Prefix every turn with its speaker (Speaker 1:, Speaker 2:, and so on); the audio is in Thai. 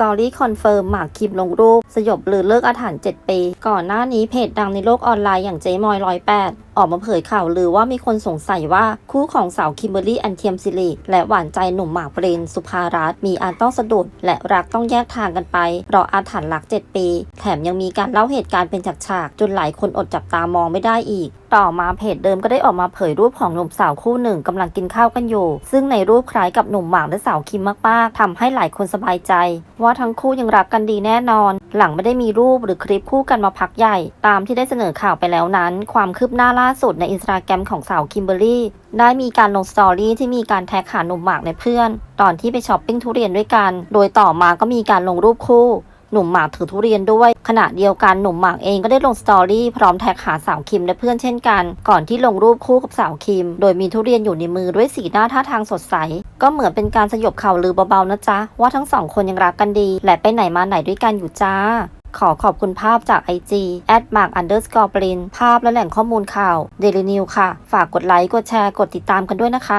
Speaker 1: ตอรี่คอนเฟิร์มหมากคิมลงรูป สยบหรือเลิกอาถรรพ์7ปี ก่อนหน้านี้เพจดังในโลกออนไลน์อย่างเจ๊มอยร้ ออกมาเผยข่าวลือว่ามีคนสงสัยว่าคู่ของสาวคิมเบอรี่อันเทียมซิริและหวานใจหนุ่มหมากปรินสุภารัตน์มีอันต้องสะดุด และรักต้องแยกทางกันไปเราะอาถรรพ์รัก 7 ปี แถมยังมีการเล่าเหตุการณ์เป็นฉากๆจนหลายคนอดจับตามองไม่ได้อีกต่อมาเพจเดิมก็ได้ออกมาเผยรูปของหนุ่มสาวคู่หนึ่งกำลังกินข้าวกันอยู่ ซึ่งในรูปคล้ายกับหนุ่มหมากและสาวคิมมากๆทำให้หลายคนสบายใจ ว่าทั้งคู่ยังรักกันดีแน่นอน หลังไม่ได้มีรูปหรือคลิปคู่กันมาพักใหญ่ ตามที่ได้เสนอข่าวไปแล้วนั้น ความคืบหน้าล่าาสุดในอินสตาแกรมของสาวคิมเบอรรี่ได้มีการลงสตอรี่ที่มีการแท็กหาหนุ่มหมากในเพื่อน ตอนที่ไปช้อปปิ้งทุเรียนด้วยกัน โดยต่อมาก็มีการลงรูปคู่ หนุ่มหมากถือทุเรียนด้วย ขณะเดียวกันหนุ่มหมากเองก็ได้ลงสตอรี่พร้อมแท็กหาสาวคิมและเพื่อนเช่นกัน ก่อนที่ลงรูปคู่กับสาวคิม โดยมีทุเรียนอยู่ในมือด้วยสีหน้าท่าทางสดใส ก็เหมือนเป็นการสยบข่าวลือเบาๆนะจ๊ะว่าทั้งสองคนยังรักกันดี และไปไหนมาไหนด้วยกันอยู่จ้า ขอขอบคุณภาพจาก IG แอดมาร์กอันเดอร์สกอร์ปรินภาพและแหล่งข้อมูลข่าว Daily New ค่ะ ฝากกดไลค์ กดแชร์ กดติดตามกันด้วยนะคะ